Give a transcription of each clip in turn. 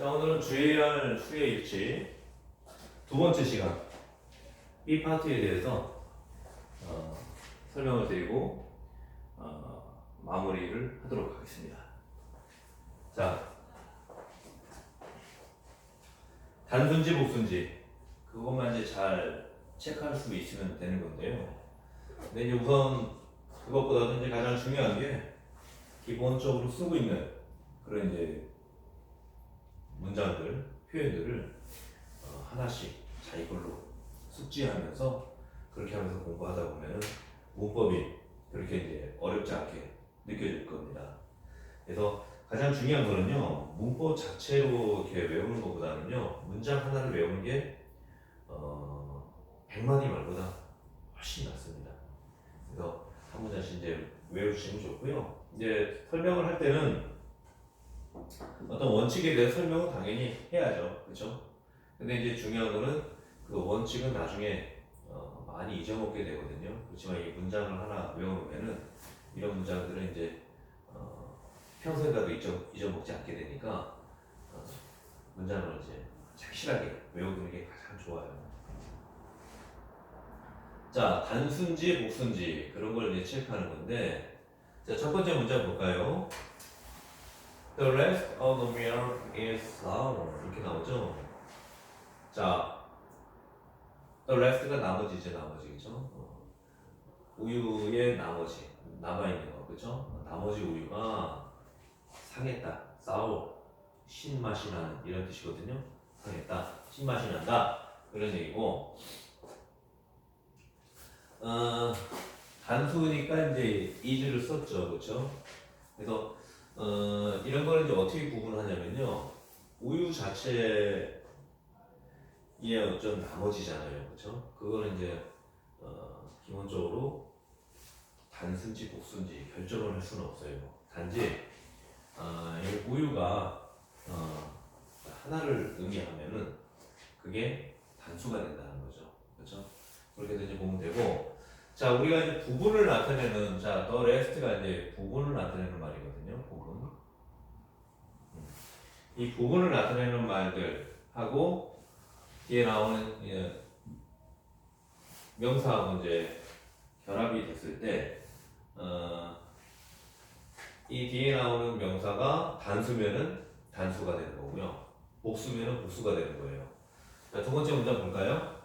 자 오늘은 주의해야 할 수의 일치 두 번째 시간 B 파트에 대해서 어, 설명을 드리고 어, 마무리를 하도록 하겠습니다. 자 단순지 복순지 그것만 이제 잘 체크할 수 있으면 되는 건데요. 근데 이제 우선 그것보다는 이제 가장 중요한 게 기본적으로 쓰고 있는 그런 이제 문장들, 표현들을 어, 하나씩 자기 걸로 숙지하면서 그렇게 하면서 공부하다 보면은 문법이 그렇게 이제 어렵지 않게 느껴질 겁니다. 그래서 가장 중요한 거는요, 문법 자체로 이렇게 외우는 것보다는요, 문장 하나를 외우는 게, 어, 100마디 말보다 훨씬 낫습니다. 그래서 한 문장씩 이제 외우시면 좋고요. 이제 설명을 할 때는 어떤 원칙에 대해서 설명은 당연히 해야죠. 그렇죠? 근데 이제 중요한 거는 그 원칙은 나중에 어, 많이 잊어먹게 되거든요. 그렇지만 이 문장을 하나 외워놓으면은 이런 문장들은 이제 어, 평소에 가도 잊어, 잊어먹지 않게 되니까 어, 문장을 이제 착실하게 외워두는 게 가장 좋아요. 자, 단순지, 복순지 그런 걸 이제 체크하는 건데 자, 첫 번째 문장 볼까요? The rest of the meal is sour. 이렇게 나오죠? 자, the rest가 나머지죠, 나머지겠죠? 어. 우유의 나머지, 남아있는 거, 그죠? 나머지 우유가 상했다, sour, 신맛이 나는 이런 뜻이거든요. 상했다, 신맛이 난다, 그런 얘기고, 어, 단수니까 이제 is를 썼죠, 그렇죠? 그래서 어, 이런 거는 이제 어떻게 구분하냐면요. 우유 자체의 어떤 나머지잖아요. 그렇죠? 그거는 이제 어, 기본적으로 단순지 복순지 결정을 할 수는 없어요. 단지 어, 이 우유가 어, 하나를 의미하면은 그게 단수가 된다는 거죠. 그렇죠? 그렇게 이제 보면 되고 자 우리가 이제 부분을 나타내는 자 the rest가 이제 부분을 나타내는 말이거든요. 부분. 음. 이 부분을 나타내는 말들하고 뒤에 나오는 예, 명사하고 이제 결합이 됐을 때, 어, 이 뒤에 나오는 명사가 단수면은 단수가 되는 거고요. 복수면은 복수가 되는 거예요. 자, 두 번째 문장 볼까요?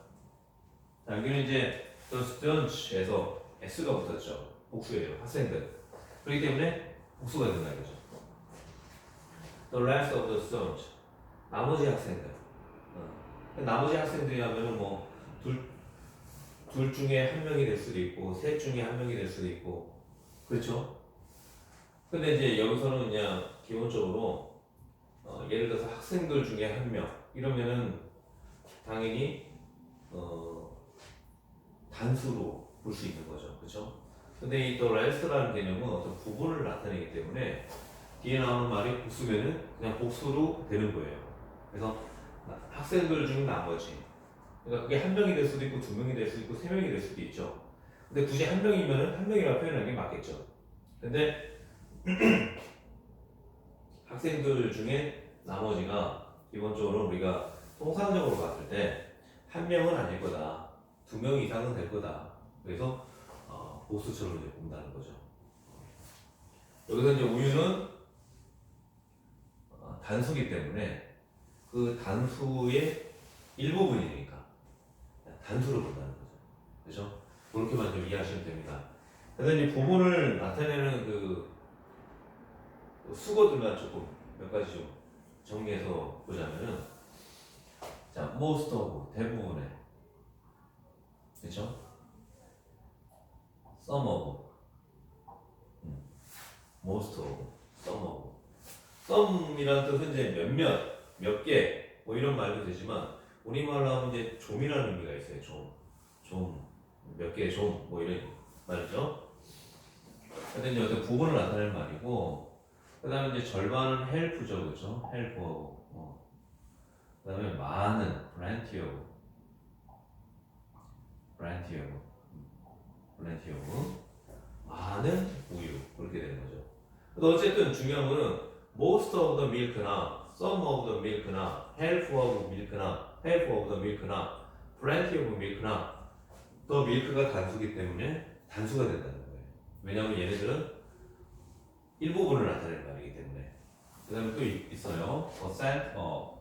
자, 여기는 이제 the students에서 s가 붙었죠. 복수예요. 학생들. 그렇기 때문에 복수가 된다 이거죠. The rest of the students. 나머지 학생들. 어. 나머지 학생들이 하면은 뭐, 둘, 둘 중에 한 명이 될 수도 있고, 셋 중에 한 명이 될 수도 있고, 그렇죠? 근데 이제 여기서는 그냥 기본적으로, 어, 예를 들어서 학생들 중에 한 명, 이러면은 당연히, 어, 단수로 볼 수 있는 거죠. 그렇죠? 근데 이또 레스트라는 개념은 어떤 부분을 나타내기 때문에 뒤에 나오는 말이 복수면은 그냥 복수로 되는 거예요. 그래서 학생들 중 나머지. 그러니까 그게 한 명이 될 수도 있고 두 명이 될 수도 있고 세 명이 될 수도 있죠. 근데 굳이 한 명이면은 한 명이라고 표현하는 게 맞겠죠. 근데 학생들 중에 나머지가 기본적으로 우리가 통상적으로 봤을 때 한 명은 아닐 거다. 두 명 이상은 될 거다. 그래서 어, 보수처럼 이제 본다는 거죠. 여기서 이제 우유는 어, 단수기 때문에 그 단수의 일부분이니까 단수로 본다는 거죠. 그죠? 그렇게만 좀 이해하시면 됩니다. 그래서 이제 부분을 나타내는 그 수거들만 조금 몇 가지 좀 정리해서 보자면은 자, most of 대부분의 그쵸? some of. 음, most of. Some of. Some이라는 뜻은 이제 몇몇 몇 개 뭐 이런 말도 되지만 우리말로 하면 이제 좀이라는 의미가 있어요. 좀 좀 몇 개의 좀뭐 이런 말이죠. 근데 이제 어떤 부분을 나타내는 말이고 그 다음에 이제 절반은 help죠 그죠? Help하고 어. 그 다음에 많은 plenty of plenty of 많은 우유 그렇게 되는 거죠. 근데 어쨌든 중요한 거는 most of the milk나 some of the milk나 half of milk나 half of the milk나 plenty of milk나 더 밀크가 단수기 때문에 단수가 된다는 거예요. 왜냐하면 얘네들은 일부분을 나타내는 말이기 때문에. 그 다음에 또 있- 있어요. percent of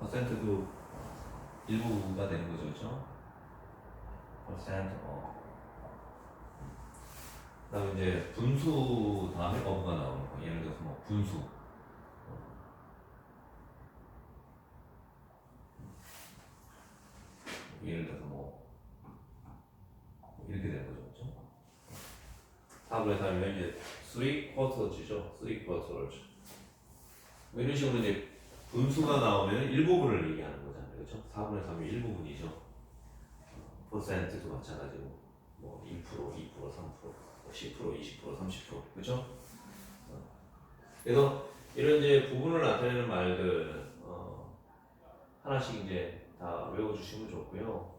퍼센트도 일부가 되는 거죠, 그렇죠? percent of 그다음에 이제 분수 다음에 어부가 나오는 거. 예를 들어서 뭐 분수. 예를 들어서 뭐 이렇게 되는 거죠, 그렇죠? 4분의 3이면 이제 3 quarters죠, 3 quarters. 뭐 이런 식으로 이제 분수가 나오면 일부분을 얘기하는 거잖아요, 그렇죠? 4분의 3이 일부분이죠. 퍼센트도 마찬가지고 뭐 1%, 2%, 3%, 10%, 20%, 30%, 그렇죠? 그래서 이런 이제 부분을 나타내는 말들 어, 하나씩 이제 다 외워주시면 좋고요.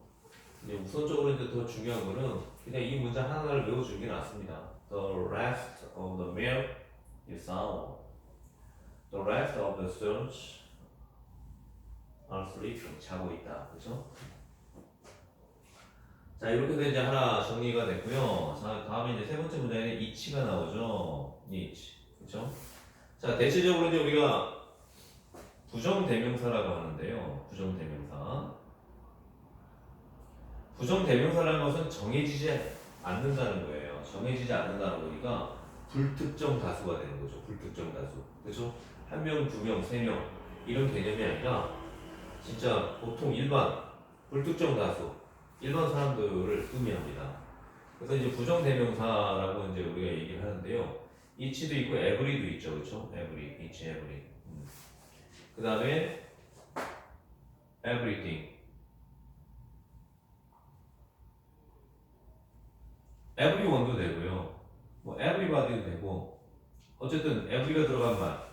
이제 우선적으로 이제 더 중요한 거는 그냥 이 문장 하나를 외워주는 게 낫습니다. The rest of the milk is sour. The rest of the students are sleeping. 자고 있다. 그렇죠? 자 이렇게 해서 이제 하나 정리가 됐고요. 자 다음에 이제 세 번째 문장에는 이치가 나오죠. 이치. 그렇죠? 자 대체적으로 이제 우리가 부정대명사라고 하는데요. 부정대명사. 부정대명사라는 것은 정해지지 않는다는 거예요. 정해지지 않는다는 거니까 불특정 다수가 되는 거죠. 불특정 다수. 그렇죠? 한 명, 두 명, 세 명 이런 개념이 아니라 진짜 보통 일반 불특정 다수 일반 사람들을 의미합니다. 그래서 이제 부정대명사라고 이제 우리가 얘기를 하는데요. 이치도 있고 에브리도 있죠, 그렇죠? 에브리, 이치, 에브리. 그 다음에 everything. everyone도 되고요. 뭐 everybody도 되고 어쨌든 every가 들어간 말.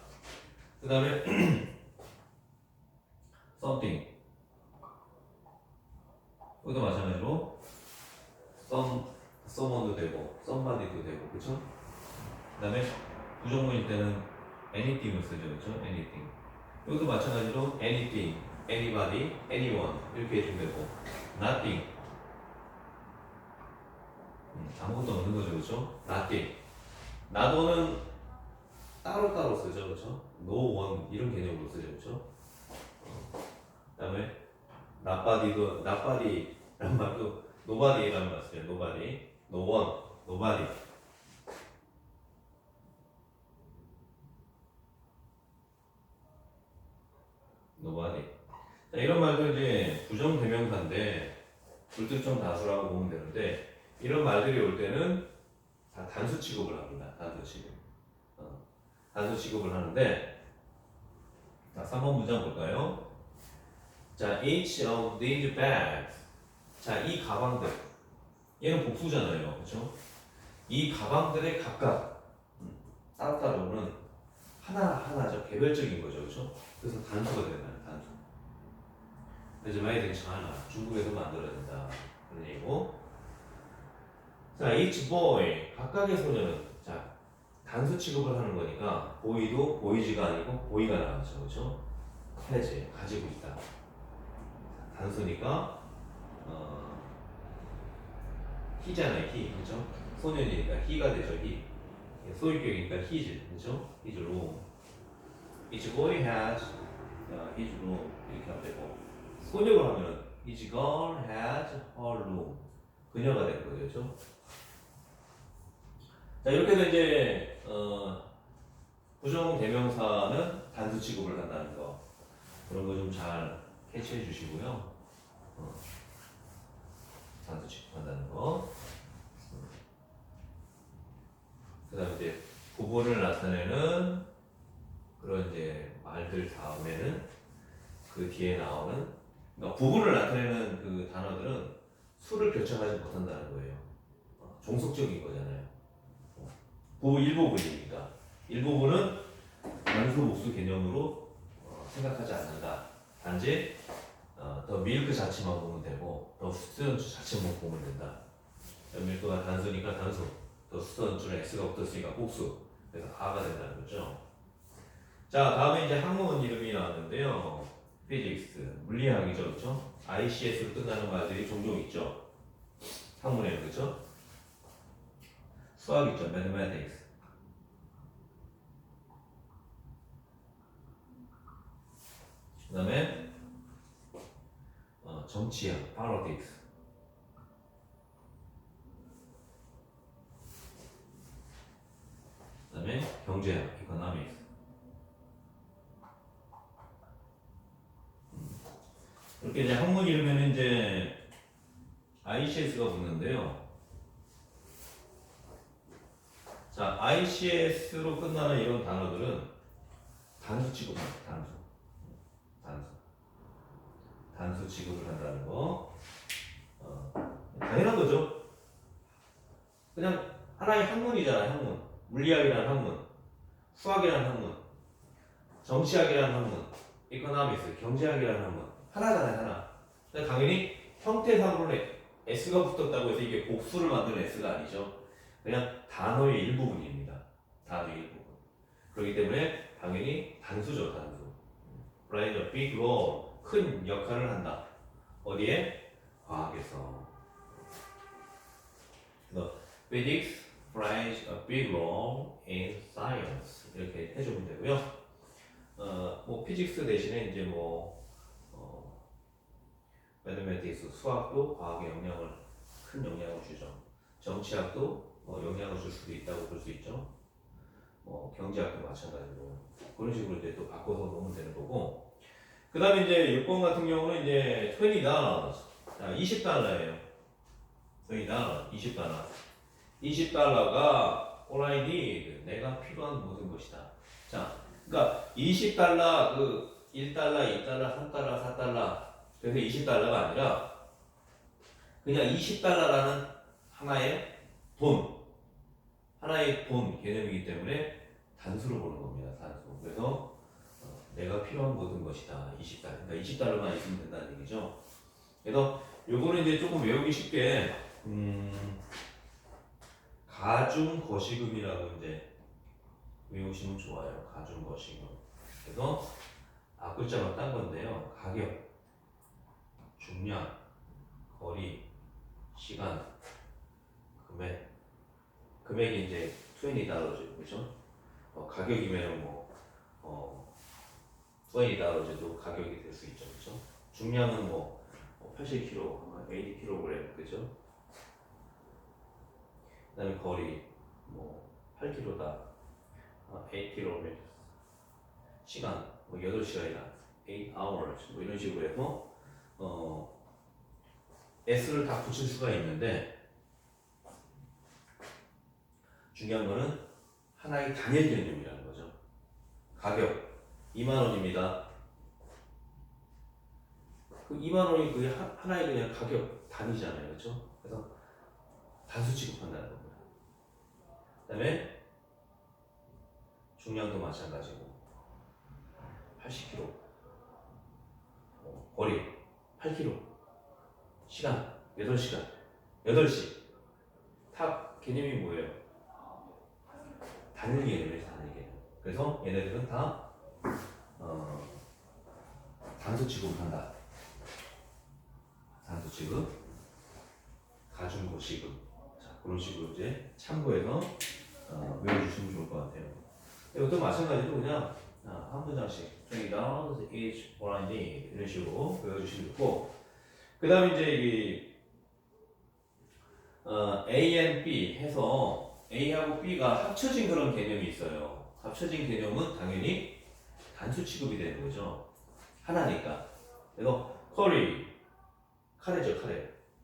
그 다음에 something. 이것도 마찬가지로 some, someone도 되고 somebody도 되고 그쵸? 그 다음에 부정문일 때는 anything을 쓰죠 그쵸? anything 이것도 마찬가지로 anything, anybody, anyone 이렇게 해주면 되고 nothing 음, 아무것도 없는 거죠 그쵸? nothing not는 따로따로 쓰죠 그쵸? no one 이런 개념으로 쓰죠 그쵸? 그 다음에 nobody,도 nobody라는 말도 nobody라는 말 쓰죠 nobody, no one, nobody nobody. 자, 이런 말들 이제 부정대명사인데 불특정 다수라고 보면 되는데 이런 말들이 올 때는 다 단수 취급을 합니다. 단수 취급. 어, 단수 취급을 하는데 자, 3번 문장 볼까요? 자, each of these bags. 자, 이 가방들. 얘는 복수잖아요. 그렇죠? 이 가방들의 각각 음, 따로따로는 하나하나죠. 개별적인 거죠. 그렇죠? 그래서 단수가 된다는 단수. 그래서 많이 괜찮아. 중국에서 만들어진다. 그런 얘기고. 자, each boy. 각각의 소녀는 자, 단수 취급을 하는 거니까 보이도 보이지가 아니고 보이가 나왔죠. 그렇죠? has 가지고 있다. 단수니까 어, he잖아요. he. 그렇죠? 소년이니까 he가 되죠. he. 소유격이니까 his. 그렇죠? his room. Each boy has 어, his room 이렇게 하면 되고 소녀를 하면 each girl has her room 그녀가 되는 거죠, 그렇죠? 자 이렇게 해서 이제 어, 부정 대명사는 단수 취급을 한다는 거 그런 거 좀 잘 캐치해 주시고요. 어, 단수 취급한다는 거. 그 다음에 이제 부분을 나타내는 그런 이제 말들 다음에는 그 뒤에 나오는 그러니까 부분을 나타내는 그 단어들은 수를 결정하지 못한다는 거예요. 어, 종속적인 거잖아요. 어, 그 일부분이니까 일부분은 단수 목수 개념으로 어, 생각하지 않는다. 단지 어, 더 밀크 자체만 보면 되고 더 스튜던트 자체만 보면 된다. 밀크가 단수니까 단수, 더 줄에 S가 붙었으니까 복수. 그래서 아가 된다는 거죠. 자, 다음에 이제 학문 이름이 나왔는데요. 피직스, 물리학이죠, 그렇죠? ICS로 끝나는 말들이 종종 있죠. 학문에는 그렇죠? 수학 있죠, mathematics. 그 다음에 어, 정치학, politics. 그 다음에 경제학, economics. 음. 이렇게 이제 학문 이름에는 이제 ICS가 붙는데요. 자, ICS로 끝나는 이런 단어들은 단수 취급합니다. 단수. 단수. 단수 취급을 한다는 거. 어, 당연한 거죠. 그냥 하나의 학문이잖아요, 학문. 물리학이라는 학문, 수학이라는 학문, 정치학이라는 학문, 이코노미스, 경제학이라는 학문. 하나잖아요, 하나. 당연히 형태상으로는 S가 붙었다고 해서 이게 복수를 만드는 S가 아니죠. 그냥 단어의 일부분입니다. 단어의 일부분. 그렇기 때문에 당연히 단수죠, 단수. Plays a big role. 큰 역할을 한다. 어디에? 과학에서. 그래서 physics plays a big role in science. 이렇게 해주면 되고요. 어, 뭐 피직스 대신에 이제 뭐 어, 매드매틱스 수학도 과학에 영향을 큰 영향을 주죠. 정치학도 뭐 영향을 줄 수도 있다고 볼 수 있죠. 뭐 경제학도 마찬가지로 그런 식으로 이제 또 바꿔서 놓으면 되는 거고. 그 다음에 이제 6번 같은 경우는 이제 20 dollars. 자, 20달러예요. 20 달러, 20 달러. 20 달러가 all I need, 내가 필요한 모든 것이다. 자, 그러니까 20 달러, 그 1달러, 2달러, 3달러, 4달러. 그래서 20 달러가 아니라 그냥 20 달러라는 하나의 돈, 하나의 돈 개념이기 때문에 단수로 보는 겁니다. 단수. 그래서 어, 내가 필요한 모든 것이다. 20달러. 그러니까 20달러만 있으면 된다는 얘기죠. 그래서 요거는 이제 조금 외우기 쉽게 음, 가중 거시금이라고 이제 외우시면 좋아요. 가중 거시금. 그래서 앞글자만 딴 건데요. 가격, 중량, 거리, 시간, 금액. 금액이 이제 20달러죠. 그죠? 어, 가격이면 뭐, 어, 20달러제도 가격이 될 수 있죠. 그죠? 중량은 뭐, 80kg, 80kg, 그죠? 그 다음에 거리, 뭐, 8km다, 8km. 시간, 뭐, 8시간이다, 8 hours, 뭐, 이런 식으로 해서, 어, S를 다 붙일 수가 있는데, 중요한 거는 하나의 단일 개념이라는 거죠. 가격, 2만 원입니다. 그 2만 원이 그게 하- 하나의 그냥 가격 단위잖아요, 그렇죠? 그래서 단수 취급한다는 겁니다. 그다음에 중량도 마찬가지고 80kg, 어, 거리 8kg, 시간 8시간, 8시. 탑 개념이 뭐예요? 단일 개념이에요, 단일 개념. 그래서 얘네들은 다 어, 단수 취급한다. 단수 취급, 가중고 취급. 자, 그런 식으로 이제 참고해서 어, 외워주시면 좋을 것 같아요. 이것도 마찬가지로 그냥 아, 한 문장씩 dollars each for I need 이런 식으로 외워주시면 좋고 그 다음에 이제 이 어, A and B 해서 A하고 B가 합쳐진 그런 개념이 있어요. 합쳐진 개념은 당연히 단수 취급이 되는 거죠. 하나니까. 그래서 curry 카레죠 카레.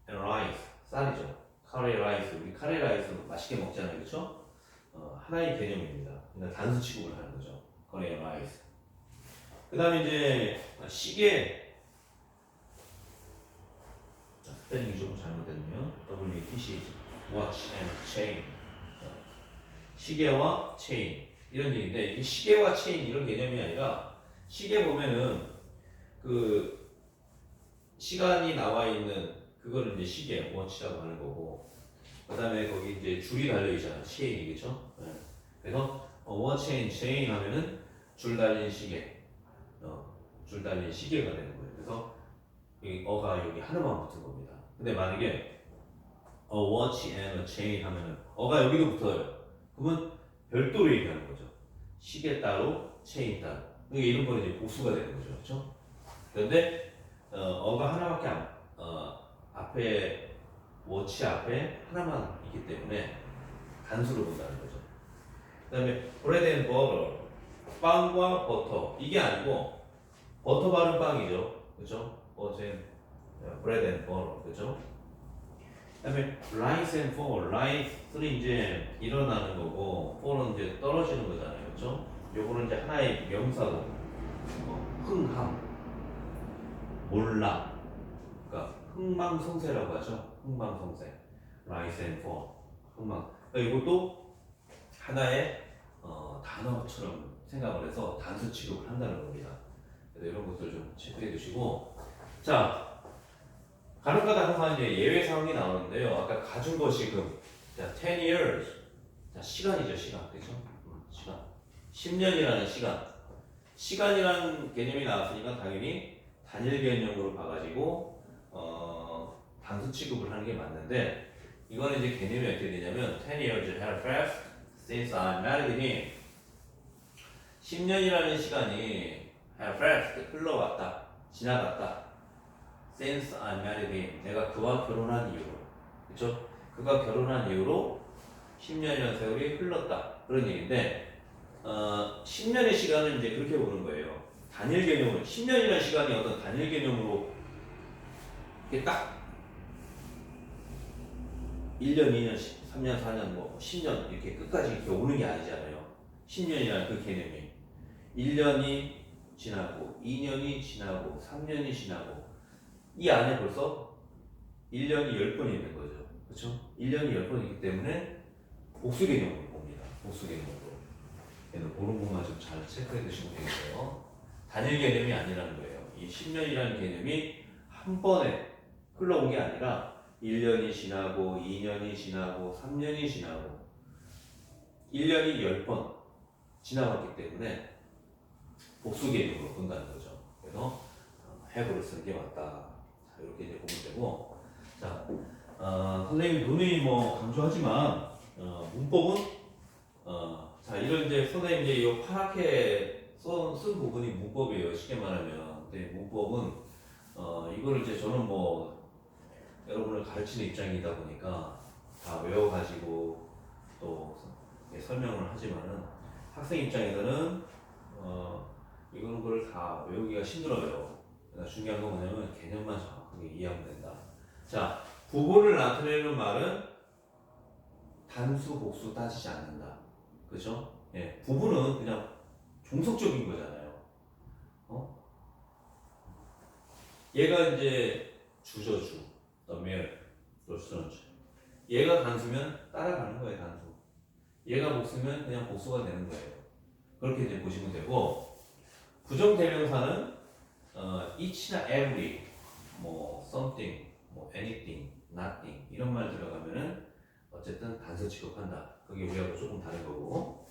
And rice 쌀이죠. 카레 라이스 우리 카레 라이스 맛있게 먹잖아요. 그렇죠 어, 하나의 개념입니다. 그러니까 단수 취급을 하는 거죠. 카레 라이스 그 다음에 이제 시계. 자, 스펠링이 조금 잘못됐네요. WTC watch and chain 어, 시계와 체인 이런 얘기인데 이 시계와 체인 이런 개념이 아니라 시계 보면은 그 시간이 나와 있는 그거를 이제 시계 워치라고 하는 거고 그다음에 거기 이제 줄이 달려 있잖아. 체인이 그죠? 네. 그래서 어, 원 체인 체인 하면은 줄 달린 시계. 어, 줄 달린 시계가 되는 거예요. 그래서 이 어가 여기 하나만 붙은 겁니다. 근데 만약에 a watch and a chain 하면은 어가 여기도 붙어요. 그러면 별도로 얘기하는 거죠. 시계 따로, 체인 따로. 그러니까 이런 거는 이제 복수가 되는 거죠. 그렇죠? 그런데 어, 가 하나밖에 안, 어, 앞에 워치 앞에 하나만 있기 때문에 단수로 본다는 거죠. 그 다음에 bread and butter 빵과 버터 이게 아니고 버터 바른 빵이죠. 그렇죠? 어제 bread and butter 그렇죠? 그다음에 rise and fall, rise는 이제 일어나는 거고 fall은 이제 떨어지는 거잖아요, 그렇죠? 요거는 이제 하나의 명사고 어, 흥함, 몰라, 그러니까 흥망성쇠라고 하죠, 흥망성쇠, rise and fall, 흥망. 그러니까 이것도 하나의 어, 단어처럼 생각을 해서 단수 취급을 한다는 겁니다. 그래서 이런 것들 좀 체크해 두시고, 자. 간혹가다 항상 이제 예외 상황이 나오는데요. 아까 가진 것이금 자, 10 years. 자, 시간이죠, 시간. 그죠? 음, 시간. 10년이라는 시간. 시간이라는 개념이 나왔으니까 당연히 단일 개념으로 봐가지고, 어, 단수 취급을 하는 게 맞는데, 이거는 이제 개념이 어떻게 되냐면, 10 years have passed since I married him. 10년이라는 시간이 have passed, 흘러왔다. 지나갔다. Since I married him. 내가 그와 결혼한 이후로. 그쵸? 그가 결혼한 이후로 10년이라는 세월이 흘렀다. 그런 얘기인데, 어, 10년의 시간을 이제 그렇게 보는 거예요. 단일 개념으로. 10년이라는 시간이 어떤 단일 개념으로 이게 딱 1년, 2년, 3년, 4년, 뭐 10년 이렇게 끝까지 이렇게 오는 게 아니잖아요. 10년이라는 그 개념이. 1년이 지나고, 2년이 지나고, 3년이 지나고, 이 안에 벌써 1년이 10번 있는 거죠. 그렇죠? 1년이 10번 있기 때문에 복수 개념으로 봅니다. 복수 개념으로. 그래서 그런 것만 좀 잘 체크해 두시면 되겠어요. 단일 개념이 아니라는 거예요. 이 10년이라는 개념이 한 번에 흘러온 게 아니라 1년이 지나고 2년이 지나고 3년이 지나고 1년이 10번 지나갔기 때문에 복수 개념으로 본다는 거죠. 그래서 해부를 쓰는 게 맞다. 자, 이렇게 이제 보면 되고, 자, 어, 선생님 분명히 뭐 강조하지만 어, 문법은 어, 자 이런 이제 선생님 이제 이 파랗게 쓴, 쓴 부분이 문법이에요. 쉽게 말하면, 근데 문법은 어, 이거를 이제 저는 뭐 여러분을 가르치는 입장이다 보니까 다 외워가지고 또 예, 설명을 하지만은 학생 입장에서는 어, 이런 걸다 외우기가 힘들어요. 그러니까 중요한 건 뭐냐면 개념만 정 확하게 이해하면 된다. 자, 부분을 나타내는 말은 단수, 복수 따지지 않는다. 그죠? 예, 부분은 그냥 종속적인 거잖아요. 어? 얘가 이제 주죠, 주. the male, reference. 얘가 단수면 따라가는 거예요, 단수. 얘가 복수면 그냥 복수가 되는 거예요. 그렇게 이제 보시면 되고, 부정대명사는 어, each나 every, 뭐 something, 뭐 anything, nothing 이런 말 들어가면은 어쨌든 단서 취급한다. 그게 우리하고 조금 다른 거고.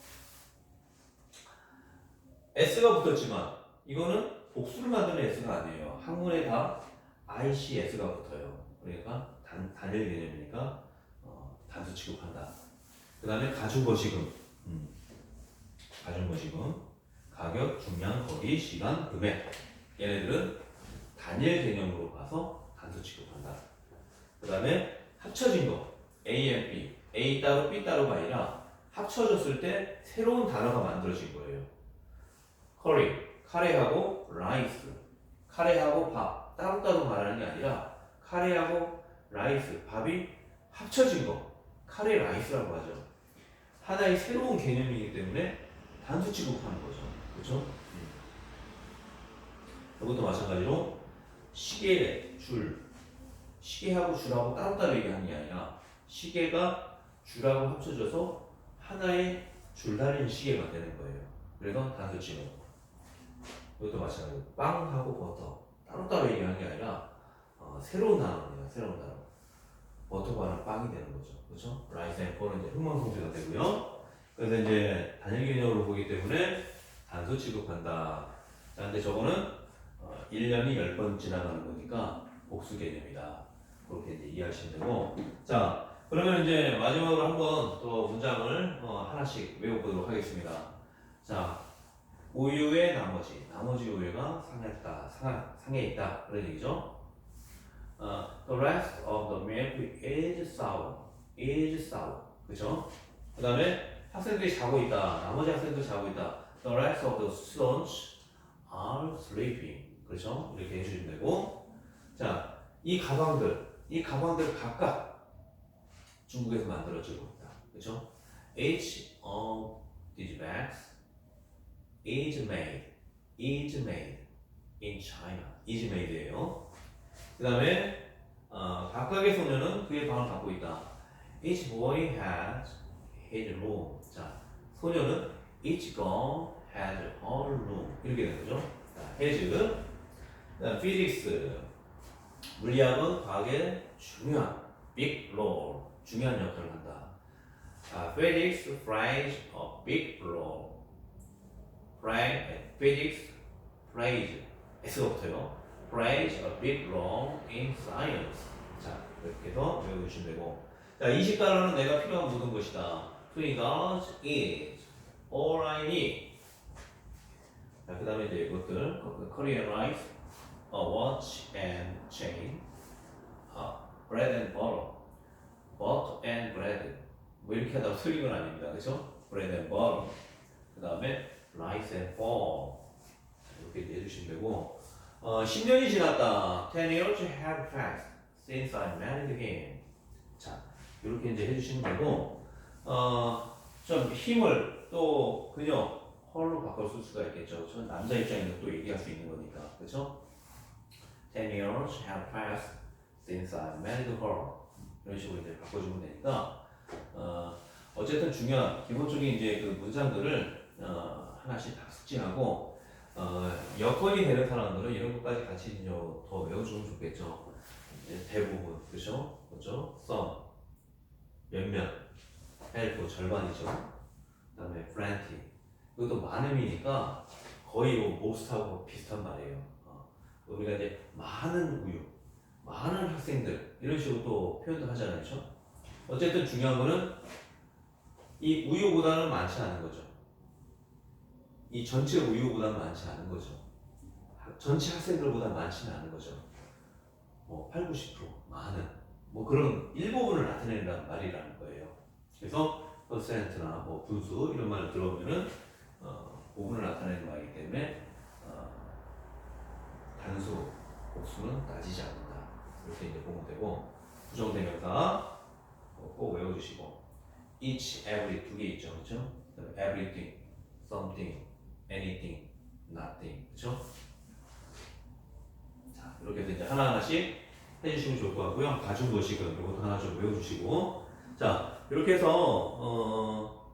s가 붙었지만 이거는 복수를 만드는 s가 아니에요. 한문에 다 ICS가 붙어요. 그러니까 단, 단일 개념이니까 어, 단수 취급한다. 그 다음에 가중거시금, 음. 가중거시금, 가격, 중량, 거리, 시간, 금액. 얘네들은 단일 개념으로 봐서 단수 취급한다. 그 다음에 합쳐진 거 A and B A 따로 B 따로가 아니라 합쳐졌을 때 새로운 단어가 만들어진 거예요. 커리 카레하고 라이스 카레하고 밥 따로따로 말하는 게 아니라 카레하고 라이스 밥이 합쳐진 거 카레 라이스라고 하죠. 하나의 새로운 개념이기 때문에 단수 취급하는 거죠. 그렇죠? 이것도 마찬가지로 시계 줄 시계하고 줄하고 따로따로 얘기하는 게 아니라 시계가 줄하고 합쳐져서 하나의 줄 달린 시계가 되는 거예요. 그래서 단수 취급. 이것도 마찬가지로 빵하고 버터 따로따로 얘기하는 게 아니라 어, 새로운 단어입니다. 새로운 단어. 버터바는 빵이 되는 거죠. 그렇죠? 라이스 앤 폴은 이제 흥망성쇠가 되고요. 그래서 이제 단일 개념으로 보기 때문에 단수 취급한다. 자, 근데 저거는 어, 1년이 10번 지나가는 거니까 복수 개념이다. 그렇게 이제 이해하시면 되고. 자, 그러면 이제 마지막으로 한번 또 문장을 어, 하나씩 외워보도록 하겠습니다. 자, 우유의 나머지, 나머지 우유가 상했다, 상, 상해 있다. 그런 얘기죠. 어, the rest of the milk is sour, is sour. 그죠? 그 다음에 학생들이 자고 있다. 나머지 학생들 자고 있다. The rest of the students are sleeping. 그렇죠? 이렇게 해주시면 되고. 자, 이 가방들, 이 가방들 각각 중국에서 만들어지고 있다. 그렇죠? Each of these bags is made, is made in China. is made예요. 그 다음에 어, 각각의 소녀는 그의 방을 갖고 있다. Each boy has his room. 자, 소녀는 each girl has her room. 이렇게 되는 거죠. 자, has. Physics. 물리학은 과학의 중요한 big role. 중요한 역할을 한다. 아, physics plays a big role. play, physics plays 붙어요. plays a big role in science. 자, 이렇게 해서 외워주시면 되고. 자, 20달러는 내가 필요한 모든 것이다. Twenty dollars is all I need. 자, 그 다음에 이제 이것들. Korean rice, a watch and chain, 아, bread and butter, butter and bread. 뭐 이렇게 하다가 틀린 건 아닙니다. 그죠? bread and butter. 그 다음에 rice and ball. 이렇게 이제 해주시면 되고. 어, 10년이 지났다. 10 years have passed since I married him. 자, 이렇게 이제 해주시면 되고, 어, 좀 힘을 또 그녀 헐로 바꿔 쓸 수가 있겠죠. 저 남자 입장에서 또 얘기할 수 있는 거니까, 그렇죠? 10 years have passed since I married her. 이런 식으로 이제 바꿔주면 되니까, 어, 어쨌든 중요한 기본적인 이제 그 문장들을 어, 하나씩 다 숙지하고. 어, 여건이 되는 사람들은 이런 것까지 같이 이제 더 외워주면 좋겠죠. 이제 대부분, 그죠? 그죠? some, 몇몇, help, 절반이죠. 그 다음에 plenty. 이것도 많음이니까 거의 뭐 most하고 비슷한 말이에요. 어, 우리가 이제 많은 우유, 많은 학생들, 이런 식으로 또 표현도 하잖아요. 그죠? 어쨌든 중요한 거는 이 우유보다는 많지 않은 거죠. 이 전체 우유보다 많지 않은 거죠. 하- 전체 학생들보다 많지는 않은 거죠. 뭐 8, 90% 많은 뭐 그런 일부분을 나타내는 말이라는 거예요. 그래서 퍼센트나 뭐 분수 이런 말을 들어오면은 어, 부분을 나타내는 말이기 때문에 어, 단수 복수는 따지지 않는다. 이렇게 이제 보면 되고 부정대명사 어, 꼭 외워주시고 each, every 두 개 있죠, 그렇죠? everything, something, anything, nothing, 그렇죠? 자, 이렇게 해서 이제 하나 하나씩 해주시면 좋을 것 같고요. 가중 거식은 이것도 하나 좀 외워주시고, 자, 이렇게 해서 어,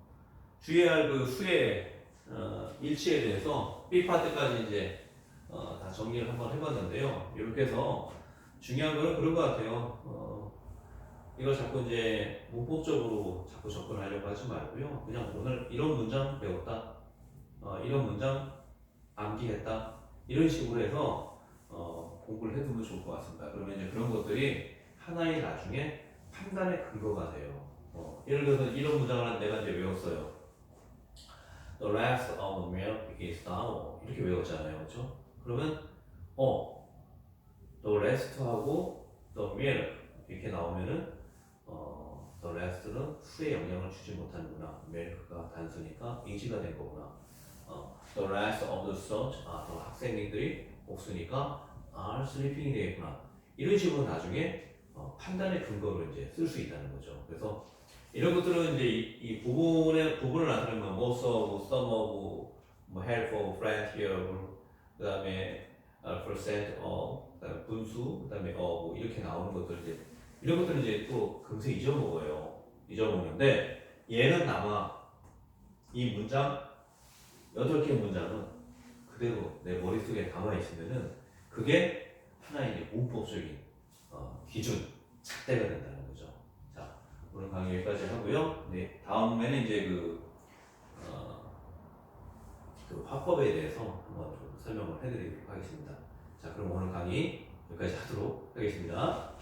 주의할 그 수의 어, 일치에 대해서 B 파트까지 이제 어, 다 정리를 한번 해봤는데요. 이렇게 해서 중요한 거는 그런 것 같아요. 어, 이거 자꾸 이제 문법적으로 자꾸 접근하려고 하지 말고요. 그냥 오늘 이런 문장 배웠다. 어, 이런 문장 암기했다. 이런 식으로 해서 어, 공부를 해두면 좋을 것 같습니다. 그러면 이제 그런 것들이 하나의 나중에 판단의 근거가 돼요. 어, 예를 들어서 이런 문장을 내가 이제 외웠어요. The rest of milk is sour. 이렇게 외웠잖아요. 그렇죠? 그러면 어, the rest하고 the 이렇게 나오면은 어, the rest는 수에 영향을 주지 못하는구나. milk가 단수니까 이지가 된 거구나. 어, the rest of the students, 아, 더 학생들이 복수니까 are sleeping이 되겠구나. 이런 식으로 나중에 어, 판단의 근거로 이제 쓸 수 있다는 거죠. 그래서 이런 것들은 이제 이, 이 부분의 부분을 나타내면 most of, some of, 뭐 help of, friend here, 그 다음에 어, percent of, 그다음에 분수, 그 다음에 of 이렇게 나오는 것들 이제 이런 것들은 이제 또 금세 잊어먹어요. 잊어먹는데 얘는 아마 이 문장 여덟 개 문장은 그대로 내 머릿속에 담아 있으면은 그게 하나의 이제 문법적인 어, 기준, 잣대가 된다는 거죠. 오늘 강의 여기까지 하고요. 네, 다음에는 이제 그, 어, 그 화법에 대해서 한번 좀 설명을 해드리도록 하겠습니다. 자, 그럼 오늘 강의 여기까지 하도록 하겠습니다.